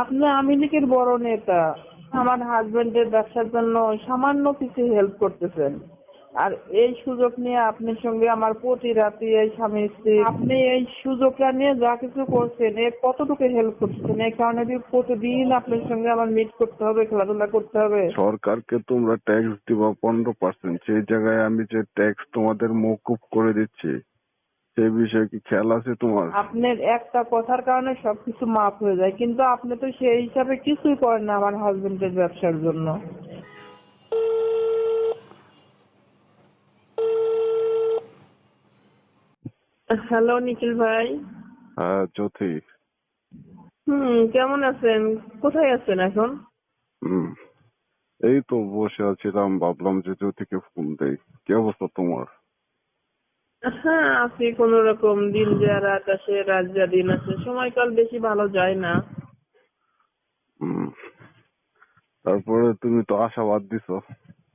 আপনি আওয়ামী লীগের বড় নেতা, আমার হাজবেন্ডের ব্যবসার জন্য সামান্য কিছু হেল্প করতেছেন। আর এই সুযোগ নিয়ে আপনার সঙ্গে আমার প্রতি রাতে এই স্বামী স্ত্রী, আপনি এই সুযোগটা নিয়ে যা কিছু করছেন, এর কতটুকু হেল্প করছেন এই কারণে কি প্রতিদিন আপনার সঙ্গে আমার মিট করতে হবে, খেলাধুলা করতে হবে। সরকারকে তোমরা ট্যাক্স দিবা পনেরো পার্সেন্ট সেই জায়গায় আমি যে ট্যাক্স তোমাদের মকুব করে দিচ্ছি। সেই বিষয়ে কি খেয়াল আছে তোমার? আপনার একটা কথার কারণে সবকিছু মাফ হয়ে যায় কিন্তু আপনি তো সেই হিসাবে কিছুই করেন না আমার হাজবেন্ডের ব্যবসার জন্য। হ্যালো নিখিল ভাই। হ্যাঁ জ্যোতি। হুম কেমন আছেন? কোথায় আছেন এখন? হুম এই তো বসে আছিলাম ভাবলাম যে জ্যোতিকে ফোন দেই। কি অবস্থা তোমার? হ্যাঁ আছি কোন রকম দিন যা রাত আসে রাত যা দিন আসে সময়কাল বেশি ভালো যায় না। হুম। তারপরে তুমি তো আশাবাদ দিছো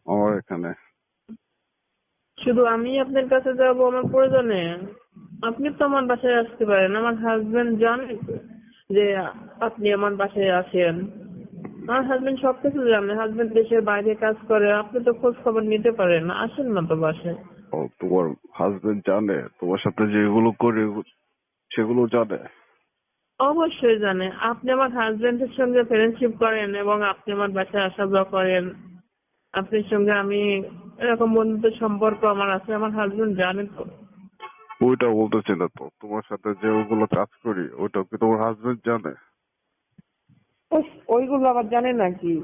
আমার এখানে। শুধু আমি আপনার কাছে যাব আমার প্রয়োজনে? আপনি তো আমার বাসায় আসতে পারেন আমার হাজবেন্ড জানে যে আপনি আমার বাসায় আসেন আমার হাজবেন্ড সবকিছু জানে হাজবেন্ড দেশের বাইরে কাজ করে আপনি তো খোঁজ খবর নিতে পারেন আসেন না তো বাসায়। ও তোমার হাজবেন্ড জানে? তোমার সাথে যেগুলো করে সেগুলো জানে? অবশ্যই জানে। আপনি আমার হাজবেন্ডের সঙ্গে ফ্রেন্ডশিপ করেন এবং আপনি আমার বাসায় আসা যাওয়া করেন। আপনার সঙ্গে আমি এরকম বন্ধুত্ব সম্পর্ক আমার আছে আমার হাজবেন্ড জানে তো। ওইটা বলতেছি না তো। তোমার সাথে যে ওগুলো কাজ করি ওইটা কি তোমার হাজবেন্ড জানে? ওই- ওইগুলো আবার জানে নাকি?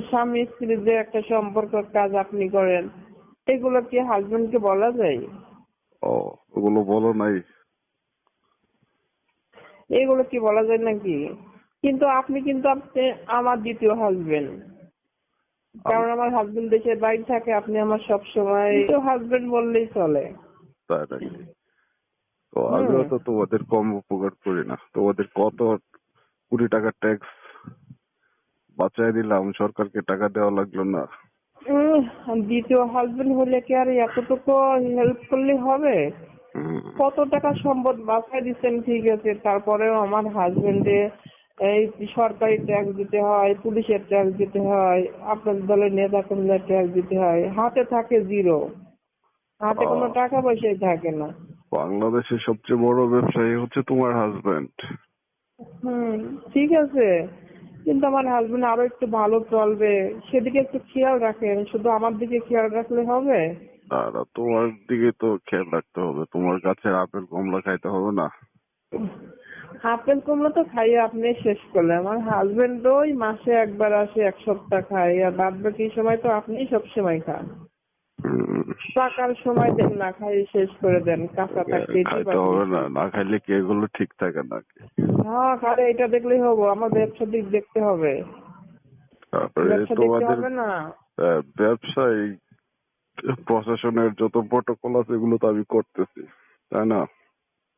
স্বামী স্ত্রীর যে একটা সম্পর্ক কাজ আপনি করেন। এগুলো কি হাজবেন্ডকে বলা যায়? ও ওগুলো বলো নাই। এগুলো কি বলা যায় নাকি? কিন্তু আপনি কিন্তু আপনি আমার দ্বিতীয় হাজবেন্ড কারণ আমার হাজবেন্ড দেশের বাইরে থাকে আপনি আমার সব সময় হাজবেন্ড বললেই চলে। তাই নাকি? তো আমিও তো তোমাদের কম উপকার করি না। তোমাদের কত কোটি টাকা ট্যাক্স বাঁচাই দিলাম সরকারকে টাকা দেওয়া লাগল না। দ্বিতীয় হাজবেন্ড হলে কি আর এতটুকু হেল্প করলে হবে? কত টাকা সম্পদ বাঁচাই দিচ্ছেন ঠিক আছে তারপরেও আমার হাজবেন্ডে এই সরকারি ট্যাক্স দিতে হয় পুলিশের ট্যাক্স দিতে হয় আপনার দলের নেতা কর্মীদের ট্যাক্স দিতে হয় হাতে থাকে জিরো হাতে কোনো টাকা পয়সাই থাকে না। বাংলাদেশের সবচেয়ে বড় ব্যবসায়ী হচ্ছে তোমার হাজবেন্ড হুম ঠিক আছে। কিন্তু আমার হাজবেন্ড আরও একটু ভালো চলবে। সেদিকে একটু খেয়াল রাখেন শুধু আমার দিকে খেয়াল রাখলে হবে? আর তোমার দিকে তো খেয়াল রাখতে হবে। তোমার কাছে আপেল কমলা খাইতে হবে না। আপেল কমলা তো খাই আপনি শেষ করলেন। আমার হাজবেন্ড ওই মাসে একবার আসে এক সপ্তাহ খাই আর বাদ বাকি সময় তো আপনি সব সময় খান। টাকার সময় দেন না খাই শেষ করে দেন। কাঁচা থাকতে খাইতে হবে না। না খাইলে কি এগুলো ঠিক থাকে নাকি? হ্যাঁ আরে এটা দেখলেই হব। আমার ব্যবসার দিক দেখতে হবে। তারপরে ব্যবসা দেখতে তোমাদের হবে না। আহ, প্রশাসনের যত প্রটোকল আছে এগুলো তো আমি করতেছি তাই না?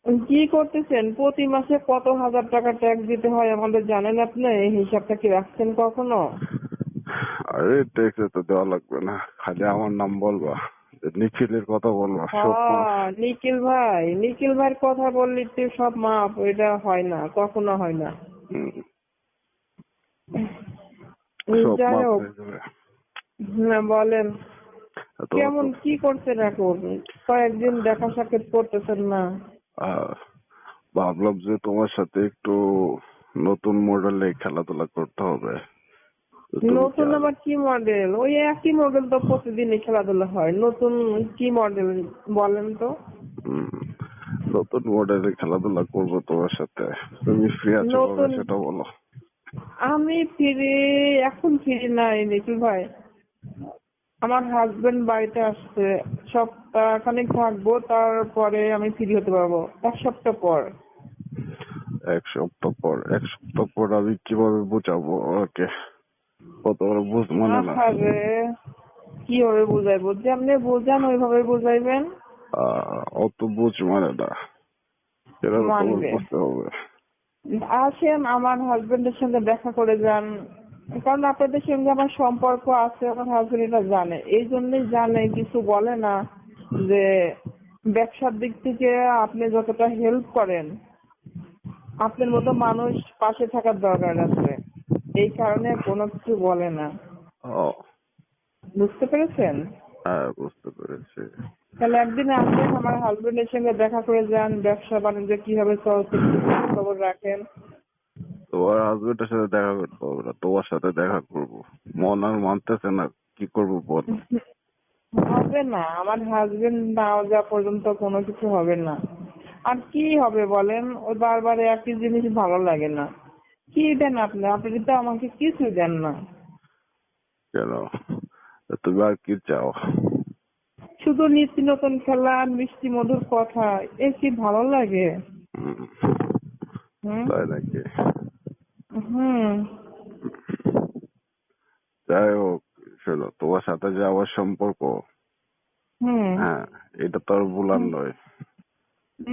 কি করতেছেন? প্রতি মাসে কত হাজার টাকা ট্যাক্স দিতে হয় আমাদের জানেন আপনি? এই হিসাবটা কি রাখছেন কখনো? আরে ট্যাক্সে তো দেওয়া লাগবে না। খালি আমার নাম বলবা। নিখিলের কথা সব হ্যাঁ নিখিল ভাই নিখিল ভাইয়ের কথা বললি তো সব মাপ এটা হয় না কখনো হয় না। হ্যাঁ বলেন কেমন কি করছেন এখন? কয়েকদিন দেখা সাক্ষাৎ করতেছেন না। ভাবলাম যে তোমার সাথে একটু নতুন মডেলে খেলাধুলা করতে হবে। নতুন আবার কি মডেল ওই একই মডেল তো প্রতিদিনই খেলাধুলা হয়। নতুন কি মডেল বলেন তো? নতুন মডেলে খেলাধুলা করব তোমার সাথে। তুমি ফ্রি আছো সেটা বলো। আমি ফিরে এখন ফিরে নাই নিখিল ভাই। আমার হাজবেন্ড বাড়িতে আসছে। সপ্তাহ খানিক থাকব তারপরে আমি ফ্রি হতে পারব। এক সপ্তাহ পর। এক সপ্তাহ পর এক সপ্তাহ পর আমি কীভাবে বুঝাবো ওকে? কত বড় বুঝ মানে না আরে কীভাবে বুঝাইবো? যেমনি বুঝান ওইভাবে বুঝাইবেন। অত বুঝ মানে না। সেটা বুঝতে হবে। আসেন আমার হাজবেন্ডের সঙ্গে দেখা করে যান। কারণ আপনাদের সঙ্গে আমার সম্পর্ক আছে আমার হাজবেন্ড এটা জানে। এই জন্যই জানে কিছু বলে না যে ব্যবসার দিক থেকে আপনি যতটা হেল্প করেন আপনার মতো মানুষ পাশে থাকার দরকার আছে। এই কারণে কোনো কিছু বলে না। ও। বুঝতে পেরেছেন? হ্যাঁ বুঝতে পেরেছি। তাহলে একদিন আসবেন আমার হাজবেন্ডের সঙ্গে দেখা করে যান ব্যবসা বাণিজ্য কীভাবে চলছে কি খবর রাখেন। তোমার হাজবেন্ডের সাথে দেখা করতে হবে না তোমার সাথে দেখা করব। মন আর মানতেছে না কি করব বল? হবে না আমার হাজবেন্ড না যাওয়া পর্যন্ত কোনো কিছু হবে না। আর কি হবে বলেন ওই বারবার একই জিনিস ভালো লাগে না। কি দেন আপনি? আপনি তো আমাকে কিছু দেন না। কেন? তুমি আর কি চাও? শুধু নিত্য নতুন খেলা মিষ্টি মধুর কথা এ কি ভালো লাগে? তাই নাকি? হুম। যাই হোক শোনো তোমার সাথে যে আমার সম্পর্ক হুম। হ্যাঁ এটা তো আর ভুলার নয়।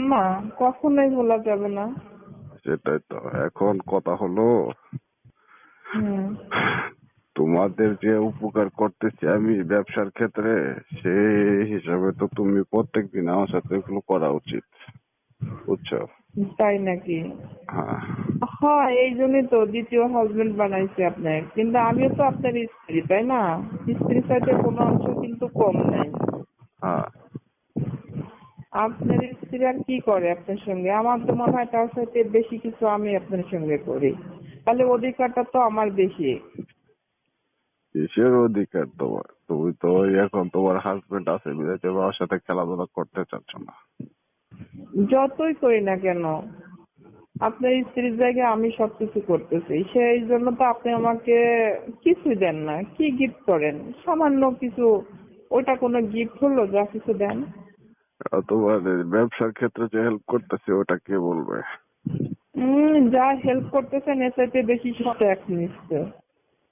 না কখনোই বলা যাবে না। সেটাই তো। এখন কথা হলো তোমাদের যে উপকার করতেছি আমি ব্যবসার ক্ষেত্রে সেই হিসাবে তো তুমি প্রত্যেকদিন আমার সাথে এগুলো করা উচিত বুঝছ? তাই নাকি? হ্যাঁ। হ্যাঁ এই জন্যই তো দ্বিতীয় হাজবেন্ড বানাইছে আপনার। কিন্তু আমিও তো আপনার স্ত্রী তাই না? স্ত্রীর সাথে কোনো অংশ কিন্তু কম নাই। হ্যাঁ। আপনার স্ত্রী আর কি করে আপনার সঙ্গে? আমার তো মনে হয় তার সাথে বেশি কিছু আমি আপনার সঙ্গে করি। তাহলে অধিকারটা তো আমার বেশি। কিসের অধিকার তোমার? তুমি তো এখন তোমার হাজবেন্ড আছে বিধায় তুমি আমার সাথে খেলাধুলা করতে চাচ্ছ না। যতই করি না কেন আপনার স্ত্রীর জায়গায় আমি সবকিছু করতেছি। সেই জন্য তো আপনি আমাকে কিছু দেন না। কি গিফট করেন? সামান্য কিছু ওটা কোনো গিফট হলো? যা কিছু দেন? তোমার ব্যবসার ক্ষেত্রে যে হেল্প করতেছে ওটা কে বলবে? উম, যা হেল্প করতেছেন এর চাইতে বেশি ট্যাক্স নিচ্ছে।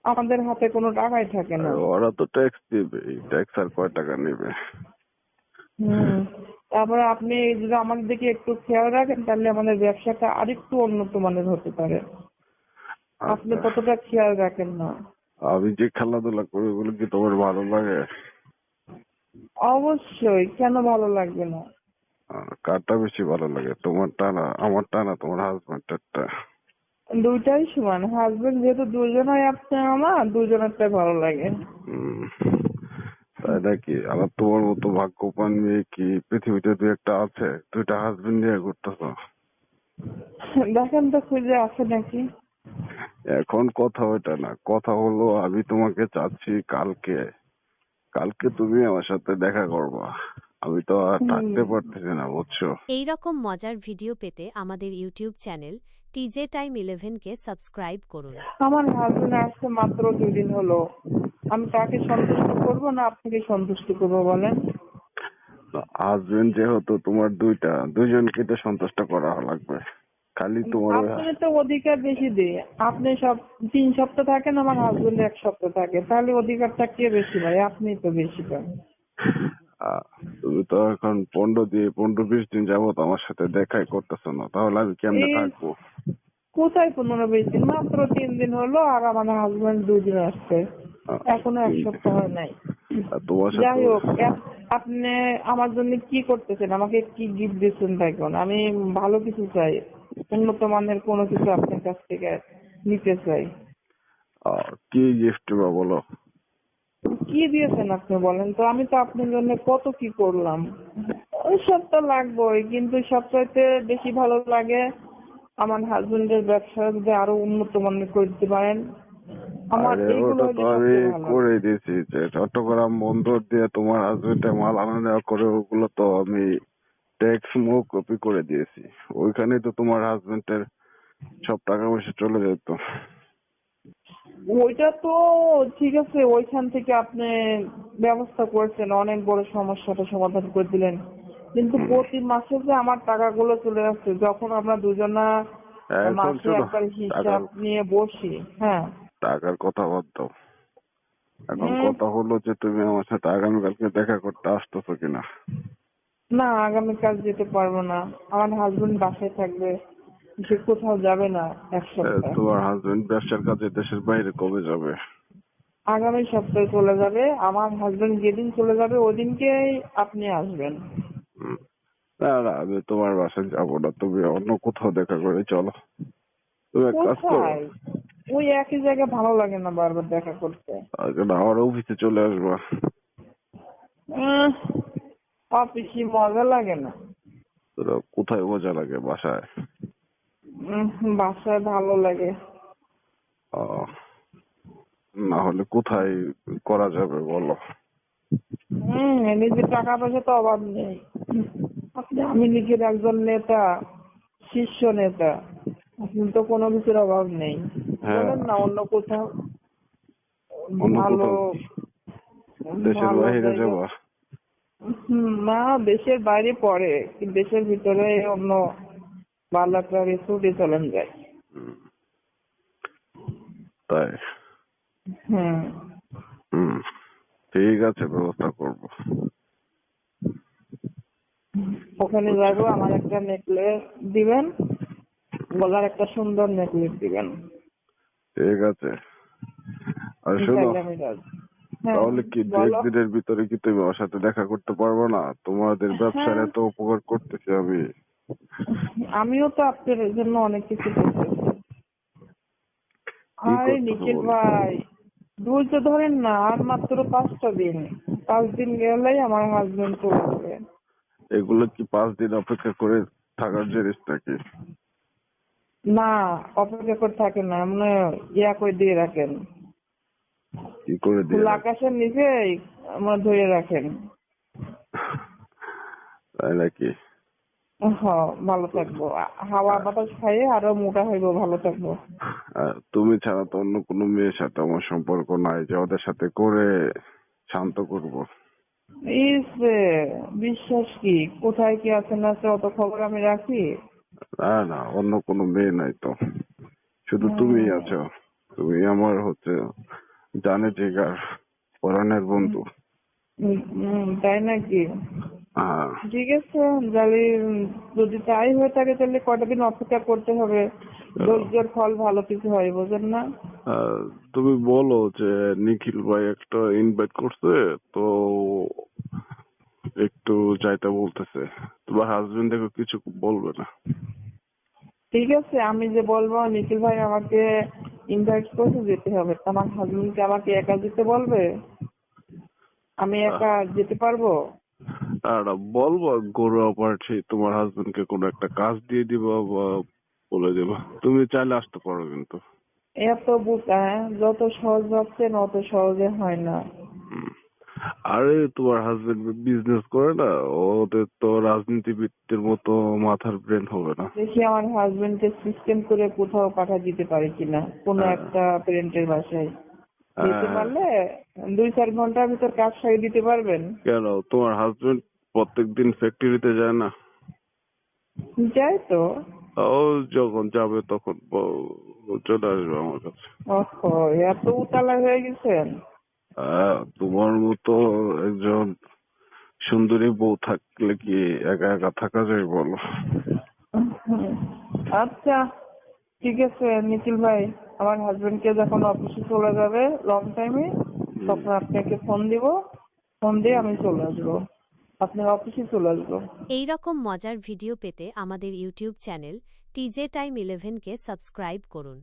আমাদের হাতে কোনো টাকাই থাকে না। ওরা তো ট্যাক্স দিবে। ট্যাক্স আর কয় টাকা নেবে? হুম। তারপরে আপনি যদি আমাদের দিকে একটু খেয়াল রাখেন তাহলে আমাদের ব্যবসাটা আরেকটু উন্নত মানের হতে পারে। আপনি আচ্ছা। ততটা খেয়াল রাখেন না। আমি যে খেলাধুলা করি ওগুলো কি তোমার ভালো লাগে? অবশ্যই কেন ভালো লাগবে না? কারটা বেশি ভালো লাগে? তোমারটা না আমারটা না তোমার হাজবেন্ডেরটা দুইটাই সমান। হাজবেন্ড যেহেতু দুজনাই আপনি আমার দুজনেরটাই ভালো লাগে। তাই নাকি? আমার তোমার মতো ভাগ্যবান মেয়ে কি পৃথিবীতে দু একটা আছে? দুইটা হাজবেন্ড নিয়ে ঘুরতেছ? দেখেন তো খুঁজে আছে নাকি? এখন কথা ওইটা না। কথা হলো আমি তোমাকে চাচ্ছি কালকে কালকে তুমি আমার সাথে দেখা করবা। আমি তো আর থাকতে পারতেছি না বুঝছ? এই রকম মজার ভিডিও পেতে আমাদের ইউটিউব চ্যানেল টিজে টাইম ইলেভেনকে সাবস্ক্রাইব করুন। আমার হাজবেন্ড আসছে মাত্র দুই দিন হলো। আমি তাকে সন্তুষ্ট করব না আপনাকে সন্তুষ্ট করব বলেন? হাজবেন্ড যেহেতু তোমার দুইটা দুইজনকে তো সন্তুষ্ট করা লাগবে। খালি তোমার আপনি তো অধিকার বেশি দিয়ে আপনি সব তিন সপ্তাহ থাকেন আমার হাজবেন্ড এক সপ্তাহ থাকে। তাহলে অধিকারটা কে বেশি ভাই আপনি তো বেশি পান। তুমি তো এখন পনেরো দিয়ে পনেরো বিশ দিন যাবত আমার সাথে দেখাই করতেছো না। তাহলে আমি কেমনে থাকব? কোথায় পনেরো বিশ দিন? মাত্র তিন দিন হলো আর আমার হাজবেন্ড দুই দিন আসছে এখনও এক সপ্তাহ হয় নাই। যাই হোক আপনি আমার জন্য কি করতেছেন? আমাকে কি গিফট দিচ্ছেন তাই কোন আমি ভালো কিছু চাই। উন্নত মানের কোনো কিছু আপনার কাছ থেকে নিতে চাই। কি গিফট বা বলো? কি দিয়েছেন আপনি বলেন তো? আমি তো আপনার জন্য কত কি করলাম। ওইসব তো লাগবেই কিন্তু সবচাইতে বেশি ভালো লাগে আমার হাজবেন্ডের ব্যবসা যদি আরও উন্নত মানের করে দিতে পারেন। আমার এইগুলো আমি। করে দিয়েছি যে চট্টগ্রাম বন্দর দিয়ে তোমার হাজবেন্ডের মাল আনা নেওয়া করে ওগুলো তো আমি ট্যাক্স মো কপি করে দিয়েছি। ওইখানে তো তোমার হাজবেন্ডের সব টাকা পয়সা চলে যেত ওইটা তো ঠিক আছে ওইখান থেকে আপনি ব্যবস্থা করেছেন অনেক বড় সমস্যাটা সমাধান করে দিলেন। কিন্তু প্রতি মাসে যে আমার টাকাগুলো চলে আসছে যখন আমরা দুজনা মাসে একবার হিসাব নিয়ে বসি হ্যাঁ। টাকার কথা বাদ দাও। এখন কথা হলো যে তুমি আমার সাথে আগামীকালকে দেখা করতে আসতেছো কিনা। না আগামী আগামীকাল যেতে পারব না। আমার হাজবেন্ড বাসায় থাকবে সে কোথাও যাবে না এক সপ্তাহ। তোমার হাজবেন্ড ব্যবসার কাজে দেশের বাইরে কবে যাবে? আগামী সপ্তাহে চলে যাবে। আমার হাজবেন্ড যেদিন চলে যাবে ওই দিনকেই আপনি আসবেন। না না আমি তোমার বাসায় যাব না। তুমি অন্য কোথাও দেখা করে চলো। তুমি এক কাজ করো। ওই একই জায়গায় ভালো লাগে না বারবার দেখা করতে। আমার অফিসে চলে আসবা। অফিসে মজা লাগে না? তোরা কোথায় মজা লাগে বাসায়? বাসায় ভালো লাগে। না হলে কোথায় করা যাবে বলো? হম নিজের টাকা পয়সা তো অভাব নেই। আমি লিখের একজন নেতা শীর্ষ নেতা। আপনি তো কোনো কিছুর অভাব নেই। হ্যাঁ। বলেন না অন্য কোথাও ভালো দেশের বাইরে যাবা? হুম, না দেশের বাইরে পড়ে কিন্তু দেশের ভিতরে অন্য একটা রিসোর্টে চলেন যায়। তাই? হুম। হুম ঠিক আছে ব্যবস্থা করব। ওখানে যাব আমার একটা নেকলেস দিবেন গলার একটা সুন্দর নেকলেস দিবেন। ঠিক আছে। আর শোনো তাহলে কি দু। একদিনের ভিতরে কি তুমি আমার সাথে দেখা করতে পারবে না? তোমাদের ব্যবসার হ্যাঁ। এত উপকার করতেছি আমি। আমিও তো আপনার জন্য অনেক কিছু করতেছি। আরে নিখিল? ভাই ধৈর্য ধরেন না আর মাত্র পাঁচটা দিন। পাঁচ দিন গেলেই আমার হাজবেন্ড চলে যাবে। এগুলো কি পাঁচ দিন অপেক্ষা করে থাকার জিনিস নাকি? না অপেক্ষা করে থাকেন না এমন ইয়া করে দিয়ে রাখেন। কি করে দিয়ে খোলা আকাশের নিচে আমরা ধরে রাখেন। তাই নাকি? ভালো থাকব। হাওয়া বাতাস খাইয়ে আরও মোটা হইবো ভালো থাকব। তুমি ছাড়া তো অন্য কোনো মেয়ের সাথে আমার সম্পর্ক নাই যে ওদের সাথে করে শান্ত করব। ইস বিশ্বাস কি? কোথায় কি আছে না আছে অত খবর আমি রাখি? না না অন্য কোনো মেয়ে নাই তো। শুধু তুমিই আছো। তুমি আমার হচ্ছে জানে জিগার পরাণের বন্ধু। তাই নাকি? হ্যাঁ। ঠিক আছে তাহলে যদি তাই হয়ে থাকে তাহলে কটা দিন অপেক্ষা করতে হবে। ধৈর্যের ফল ভালো কিছু হয় বোঝেন না? আহ, তুমি বলো যে নিখিল ভাই একটা ইনভাইট করছে তো একটু যাইতে বলতেছে। তোমার হাজবেন্ড দেখো কিছু বলবে না। ঠিক আছে আমি যে বলব নিখিল ভাই আমাকে ইনভাইট করে যেতে হবে। আমার হাজবেন্ডকে আমাকে একা যেতে বলবে? আমি একা যেতে পারব? আর বলব। গরু পার্টি তোমার হাজবেন্ডকে কোনো একটা কাজ দিয়ে দিবা বা বলে দেব। তুমি চাইলে আসতে পারো কিন্তু। এত বোকা হ্যাঁ? যত সহজ ভাবছেন অত সহজে হয় না। আরে তোমার হাজবেন্ড বিজনেস করে না ওদের তো রাজনীতিবিদদের মতো মাথার ব্রেন হবে না। দেখি আমার হাজবেন্ডকে সিস্টেম করে কোথাও পাঠা দিতে পারি কিনা কোনো হ্যাঁ। একটা প্যারেন্টের বাসায়। দিতে হ্যাঁ। পারলে দুই চার ঘণ্টার ভিতর কাজ সারিয়ে দিতে পারবেন। কেন? তোমার হাজবেন্ড প্রত্যেকদিন ফ্যাক্টরিতে যায় না? যাই তো। ও যখন যাবে তখন চলে আসবে আমার কাছে। ওহো এত উতালা হয়ে গেছেন। তোমার মতো একজন সুন্দরী বউ থাকলে কি একা একা থাকা যায় বলো? আচ্ছা ঠিক আছে নিখিল ভাই আমার হাজবেন্ডকে যখন অফিসে চলে যাবে লং টাইমে তখন আপনাকে ফোন দিব। ফোন দিয়ে আমি চলে আসব। আপনার অফিসে চলে আসব। এই রকম মজার ভিডিও পেতে আমাদের ইউটিউব চ্যানেল টিজে টাইম ইলেভেনকে সাবস্ক্রাইব করুন।